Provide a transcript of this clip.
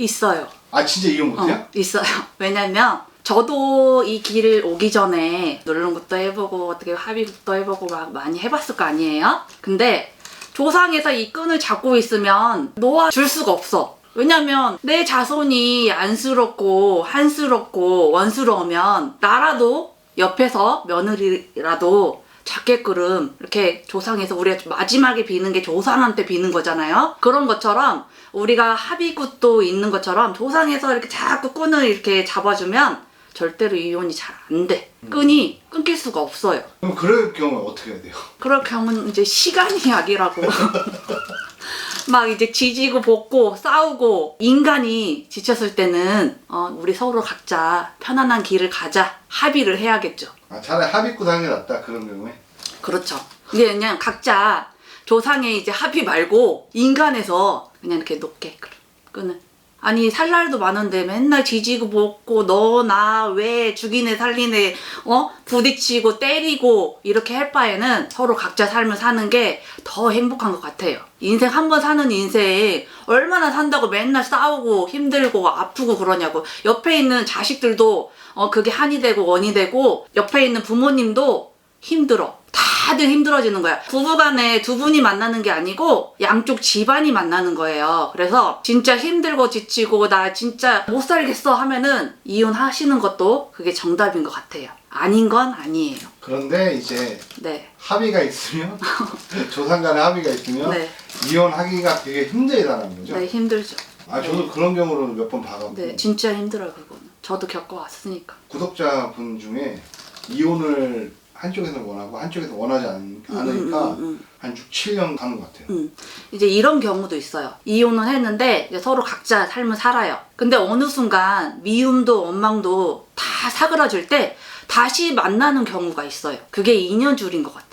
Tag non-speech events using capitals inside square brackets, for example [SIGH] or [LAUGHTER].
있어요. 아 진짜 이혼 못해요? 어, 있어요. [LAUGHS] 왜냐면 저도 이 길을 오기 전에 누르는 것도 해보고 어떻게 합의도 해보고 막 많이 해봤을 거 아니에요? 근데 조상에서 이 끈을 잡고 있으면 놓아줄 수가 없어. 왜냐면 내 자손이 안쓰럽고 한스럽고 원스러우면 나라도 옆에서 며느리라도 잡게끔 이렇게 조상에서 우리가 마지막에 비는 게 조상한테 비는 거잖아요. 그런 것처럼 우리가 합의굿도 있는 것처럼 조상에서 이렇게 자꾸 끈을 이렇게 잡아주면 절대로 이혼이 잘 안 돼. 끈이 끊길 수가 없어요. 그럼 그럴 경우는 어떻게 해야 돼요? 그럴 경우는 이제 시간이 약이라고. [LAUGHS] 막 이제 지지고 볶고 싸우고 인간이 지쳤을 때는 어, 우리 서로 각자 편안한 길을 가자 합의를 해야겠죠. 아 차라리 하는 게 낫다 그런 경우에 그렇죠. 이게 그냥 각자 조상의 이제 합의 말고 인간에서 그냥 이렇게 높게 끄- 끄는. 아니 살 날도 많은데 맨날 지지고 볶고 너 나 왜 죽이네 살리네 어 부딪히고 때리고 이렇게 할 바에는 서로 각자 삶을 사는 게 더 행복한 것 같아요. 인생 한 번 사는 인생 얼마나 산다고 맨날 싸우고 힘들고 아프고 그러냐고 옆에 있는 자식들도 어 그게 한이 되고 원이 되고 옆에 있는 부모님도 힘들어. 다들 힘들어지는 거야. 부부간에 두 분이 만나는 게 아니고 양쪽 집안이 만나는 거예요. 그래서 진짜 힘들고 지치고 나 진짜 못 살겠어 하면은 이혼하시는 것도 그게 정답인 것 같아요. 아닌 건 아니에요. 그런데 이제 네. 합의가 있으면 [LAUGHS] 조상 간에 합의가 있으면 네. 이혼하기가 되게 힘들다는 거죠. 네, 힘들죠. 아 저도 그런 경우를 몇 번 봐갖고 네, 진짜 힘들어요, 그거는. 저도 겪어왔으니까. 구독자분 중에 이혼을 한쪽에서 원하고 한쪽에서 원하지 않, 않으니까 음, 음, 음. 한 6, 7년 가는 것 같아요. 음. 이제 이런 경우도 있어요. 이혼을 했는데 이제 서로 각자 삶을 살아요. 근데 어느 순간 미움도 원망도 다 사그라질 때 다시 만나는 경우가 있어요. 그게 인연줄인 것 같아요.